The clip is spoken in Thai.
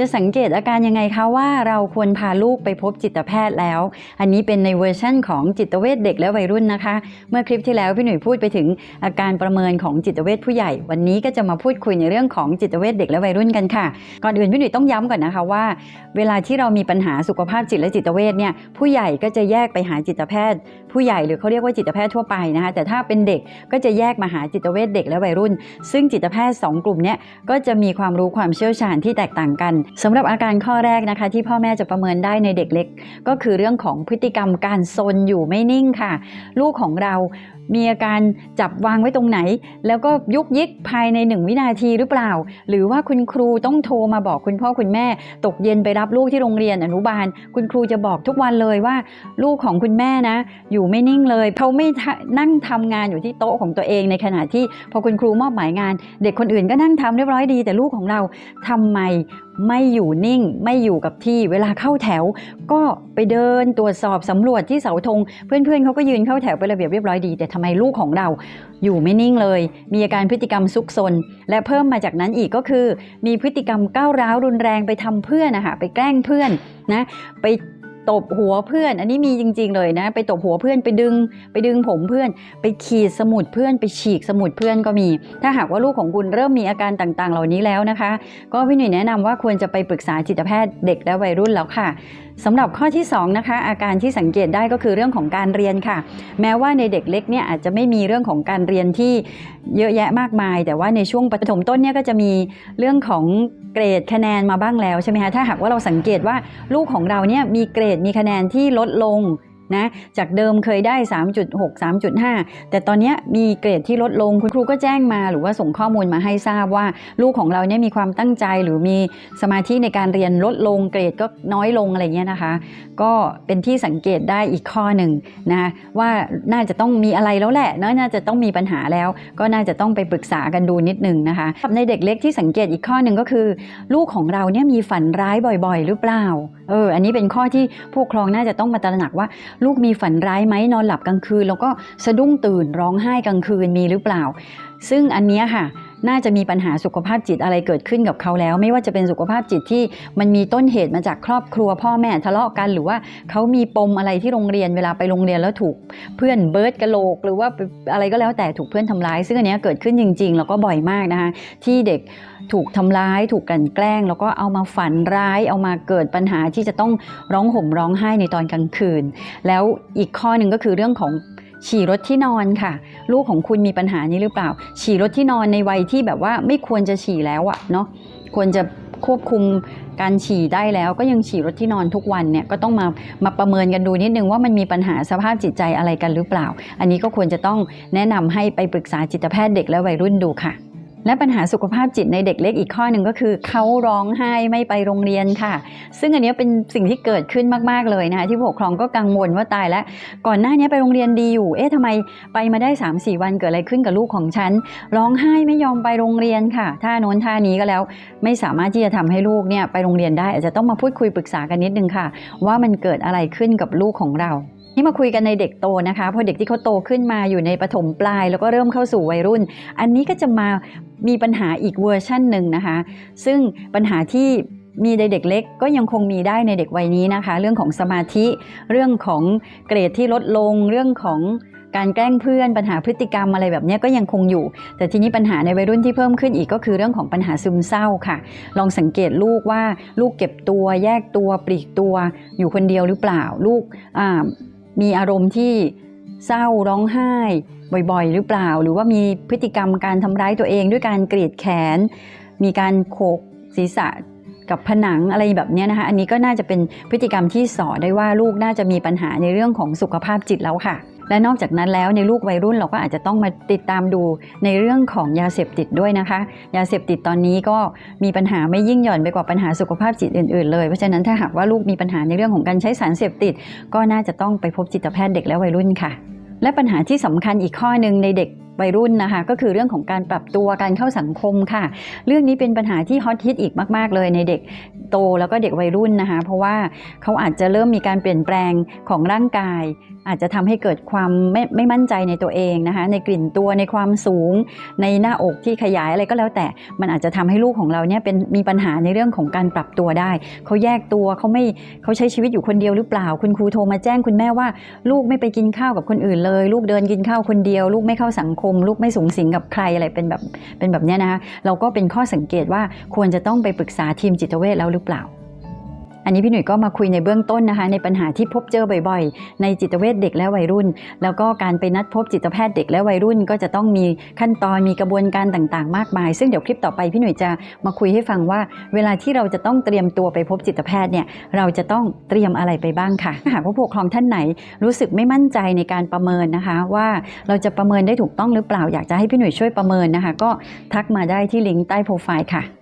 จะสังเกตอาการยังไงคะว่าเราควรพาลูกไปพบจิตแพทย์แล้ว อันนี้เป็นในเวอร์ชั่นของจิตเวชเด็กและวัยรุ่นนะคะ เมื่อคลิปที่แล้วพี่หนุ่ยพูดไปถึงอาการประเมินของจิตเวชผู้ใหญ่ วันนี้ก็จะมาพูดคุยในเรื่องของจิตเวชเด็กและวัยรุ่นกันค่ะ ก่อนอื่นพี่หนุ่ยต้องย้ำก่อนนะคะว่า เวลาที่เรามีปัญหาสุขภาพจิตและจิตเวชเนี่ยผู้ใหญ่ก็จะแยกไปหาจิตแพทย์ ผู้ใหญ่หรือเขาเรียกว่าจิตแพทย์ทั่วไปนะคะแต่ถ้าเป็นเด็กก็จะแยกมาหาจิตเวชเด็กและวัยรุ่น ซึ่งจิตแพทย์สองกลุ่มเนี้ยก็จะมีความรู้ความเชี่ยวชาญที่แตกต่างกันสำหรับอาการข้อแรกนะคะ ที่พ่อแม่จะประเมินได้ในเด็กเล็ก ก็คือเรื่องของพฤติกรรมการซนอยู่ไม่นิ่งค่ะ ลูกของเรา มีอาการจับวางไว้ตรงไหน แล้วก็ยุกยิกภายในหนึ่งวินาทีหรือเปล่า หรือว่าคุณครูต้องโทรมาบอกคุณพ่อคุณแม่ ตกเย็นไปรับลูกที่โรงเรียนอนุบาล คุณครูจะบอกทุกวันเลยว่า ลูกของคุณแม่นะ อยู่ไม่นิ่งเลยเขาไม่นั่งทำงานอยู่ที่โต๊ะของตัวเองในขณะที่พอคุณครูมอบหมายงาน เด็กคนอื่นก็นั่งทำเรียบร้อยดี แต่ลูกของเราทำไมไม่อยู่นิ่ง ไม่อยู่กับที่เวลาเข้าแถวก็ ไปเดินตรวจสอบสำรวจที่เสาธง เพื่อนๆเขาก็ยืนเข้าแถวไประเบียบเรียบร้อยดี แต่ทำไมลูกของเราอยู่ไม่นิ่งเลย มีอาการพฤติกรรมซุกซน และเพิ่มมาจากนั้นอีกก็คือ มีพฤติกรรมก้าวร้าวรุนแรงไปทำเพื่อนนะคะไปแกล้งเพื่อนนะไป ตบหัวเพื่อน อันนี้มีจริง ๆ เลยนะ ไปตบหัวเพื่อนไปดึง ไปดึงผมเพื่อน ไปขีดสมุดเพื่อน ไปฉีกสมุดเพื่อนก็มี ถ้าหากว่าลูกของคุณเริ่มมีอาการต่างๆ เหล่านี้แล้วนะคะ ก็พี่หนุ่ยแนะนำว่าควรจะไปปรึกษาจิตแพทย์เด็กและวัยรุ่นแล้วค่ะสำหรับข้อที่2นะคะอาการที่สังเกตได้ก็คือเรื่องของการเรียนค่ะ แม้ว่าในเด็กเล็กเนี่ยอาจจะไม่มีเรื่องของการเรียนที่เยอะแยะมากมาย แต่ว่าในช่วงปฐมต้นเนี่ยก็จะมีเรื่องของเกรดคะแนนมาบ้างแล้วใช่ไหมคะถ้าหากว่าเราสังเกตว่าลูกของเราเนี่ยมีเกรดมีคะแนนที่ลดลง นะจากเดิมเคยได้ 3.6 3.5 แต่ตอนนี้มีเกรดที่ลดลงคุณครูก็แจ้งมา หรือว่าส่งข้อมูลมาให้ทราบว่า ลูกของเราเนี่ยมีความตั้งใจหรือมีสมาธิในการเรียนลดลงเกรดก็น้อยลงอะไรเงี้ยนะคะ ก็เป็นที่สังเกตได้อีกข้อหนึ่งนะว่าน่าจะต้องมีอะไรแล้วแหละเนอะน่าจะต้องมีปัญหาแล้ว ก็น่าจะต้องไปปรึกษากันดูนิดนึงนะคะในเด็กเล็กที่สังเกตอีกข้อหนึ่งก็คือ ลูกของเราเนี่ยมีฝันร้ายบ่อยๆ หรือเปล่าเอออันนี้เป็นข้อที่ผู้ปกครองน่าจะต้องมาตระหนักว่าลูกมีฝันร้ายไหมนอนหลับกลางคืน แล้วก็สะดุ้งตื่นร้องไห้กลางคืนมีหรือเปล่า ซึ่งอันนี้ค่ะ น่าจะมีปัญหาสุขภาพจิตอะไรเกิดขึ้นกับเขาแล้ว ไม่ว่าจะเป็นสุขภาพจิตที่มันมีต้นเหตุมาจากครอบครัวพ่อแม่ทะเลาะกัน หรือว่าเขามีปมอะไรที่โรงเรียนเวลาไปโรงเรียนแล้วถูกเพื่อนเบิร์ดกะโหลก หรือว่าอะไรก็แล้วแต่ถูกเพื่อนทำร้าย ซึ่งอันนี้เกิดขึ้นจริง ๆ แล้วก็บ่อยมากนะคะที่เด็กถูกทำร้าย ถูกกลั่นแกล้ง แล้วก็เอามาฝันร้าย เอามาเกิดปัญหาที่จะต้องร้องห่มร้องไห้ในตอนกลางคืน แล้วอีกข้อหนึ่งก็คือเรื่องของ ฉี่รถที่นอนค่ะ ลูกของคุณมีปัญหานี้หรือเปล่า ฉี่รถที่นอนในวัยที่แบบว่าไม่ควรจะฉี่แล้วอะเนาะควรจะควบคุมการฉี่ได้แล้วก็ยังฉี่รถที่นอนทุกวันเนี่ยก็ต้องมามาประเมินกันดูนิดนึงว่ามันมีปัญหาสภาพจิตใจอะไรกันหรือเปล่า อันนี้ก็ควรจะต้องแนะนำให้ไปปรึกษาจิตแพทย์เด็กและวัยรุ่นดูค่ะ และปัญหาสุขภาพจิตในเด็กเล็กอีกข้อหนึ่งก็คือเขาร้องไห้ไม่ไปโรงเรียนค่ะ ซึ่งอันนี้เป็นสิ่งที่เกิดขึ้นมากๆเลยนะคะที่ผู้ปกครองก็กังวลว่าตายแล้ว ก่อนหน้านี้ไปโรงเรียนดีอยู่ เอ๊ะทำไมไปมาได้ 3-4 วันเกิดอะไรขึ้นกับลูกของฉัน ร้องไห้ไม่ยอมไปโรงเรียนค่ะ ท่าโน้นท่านี้ก็แล้ว ไม่สามารถที่จะทำให้ลูกเนี่ยไปโรงเรียนได้อาจจะต้องมาพูดคุยปรึกษากันนิดนึงค่ะ ว่ามันเกิดอะไรขึ้นกับลูกของเรา นี่มาคุยกันในเด็กโตนะคะ พอเด็กที่เขาโตขึ้นมาอยู่ในปฐมปลาย แล้วก็เริ่มเข้าสู่วัยรุ่น อันนี้ก็จะมามีปัญหาอีกเวอร์ชั่นหนึ่งนะคะ ซึ่งปัญหาที่มีในเด็กเล็กก็ยังคงมีได้ในเด็กวัยนี้นะคะ เรื่องของสมาธิเรื่องของเกรดที่ลดลง เรื่องของการแกล้งเพื่อนปัญหาพฤติกรรมอะไรแบบนี้ก็ยังคงอยู่ แต่ทีนี้ปัญหาในวัยรุ่นที่เพิ่มขึ้นอีกก็คือเรื่องของปัญหาซึมเศร้าค่ะ ลองสังเกตลูกว่าลูกเก็บตัว แยกตัวปลีกตัวอยู่คนเดียวหรือเปล่า ลูก มีอารมณ์ที่เศร้าร้องไห้บ่อยๆ หรือเปล่า หรือว่ามีพฤติกรรมการทำร้ายตัวเองด้วยการกรีดแขน มีการโขกศีรษะกับผนังอะไรแบบนี้นะคะ อันนี้ก็น่าจะเป็นพฤติกรรมที่สอได้ว่าลูกน่าจะมีปัญหาในเรื่องของสุขภาพจิตแล้วค่ะ และนอกจากนั้นแล้วในลูกวัยรุ่นเราก็อาจจะต้องมาติดตามดูในเรื่องของยาเสพติดด้วยนะคะ ยาเสพติดตอนนี้ก็มีปัญหาไม่ยิ่งหย่อนไปกว่าปัญหาสุขภาพจิตอื่นๆเลย เพราะฉะนั้นถ้าหากว่าลูกมีปัญหาในเรื่องของการใช้สารเสพติด ก็น่าจะต้องไปพบจิตแพทย์เด็กและวัยรุ่นค่ะ และปัญหาที่สำคัญอีกข้อหนึ่งในเด็ก วัยรุ่นนะคะ ก็คือเรื่องของการปรับตัวการเข้าสังคมค่ะ เรื่องนี้เป็นปัญหาที่ฮอตฮิตอีกมาก ๆ เลยในเด็กโตแล้วก็เด็กวัยรุ่นนะคะ เพราะว่าเขาอาจจะเริ่มมีการเปลี่ยนแปลงของร่างกาย อาจจะทำให้เกิดความไม่ไม่มั่นใจในตัวเองนะคะ ในกลิ่นตัวในความสูง ในหน้าอกที่ขยายอะไรก็แล้วแต่มันอาจจะทำให้ลูกของเราเนี่ยเป็นมีปัญหาในเรื่องของการปรับตัวได้เขาแยกตัวเขาไม่เขาใช้ชีวิตอยู่คนเดียวหรือเปล่า คุณครูโทรมาแจ้งคุณแม่ว่า ลูกไม่ไปกินข้าวกับคนอื่นเลย ลูกเดินกินข้าวคนเดียว ลูกไม่เข้าสังคมลูกไม่สูงสิงกับใครอะไรเป็นแบบเป็นแบบเนี้ยนะคะเราก็เป็นข้อสังเกตว่าควรจะต้องไปปรึกษาทีมจิตเวชแล้วหรือเปล่า อันนี้พี่หนุ่ยก็มาคุยในเบื้องต้นนะคะ ในปัญหาที่พบเจอบ่อยๆ ในจิตเวชเด็กและวัยรุ่น แล้วก็การไปนัดพบจิตแพทย์เด็กและวัยรุ่น ก็จะต้องมีขั้นตอนมีกระบวนการต่างๆ มากมาย ซึ่งเดี๋ยวคลิปต่อไปพี่หนุ่ยจะมาคุยให้ฟังว่า เวลาที่เราจะต้องเตรียมตัวไปพบจิตแพทย์เนี่ยเราจะต้องเตรียมอะไรไปบ้างค่ะหากผู้ปกครองท่านไหนรู้สึกไม่มั่นใจในการประเมินนะคะ ว่าเราจะประเมินได้ถูกต้องหรือเปล่าอยากจะให้พี่หนุ่ยช่วยประเมินนะคะ ก็ทักมาได้ที่ลิงก์ใต้โปรไฟล์ค่ะ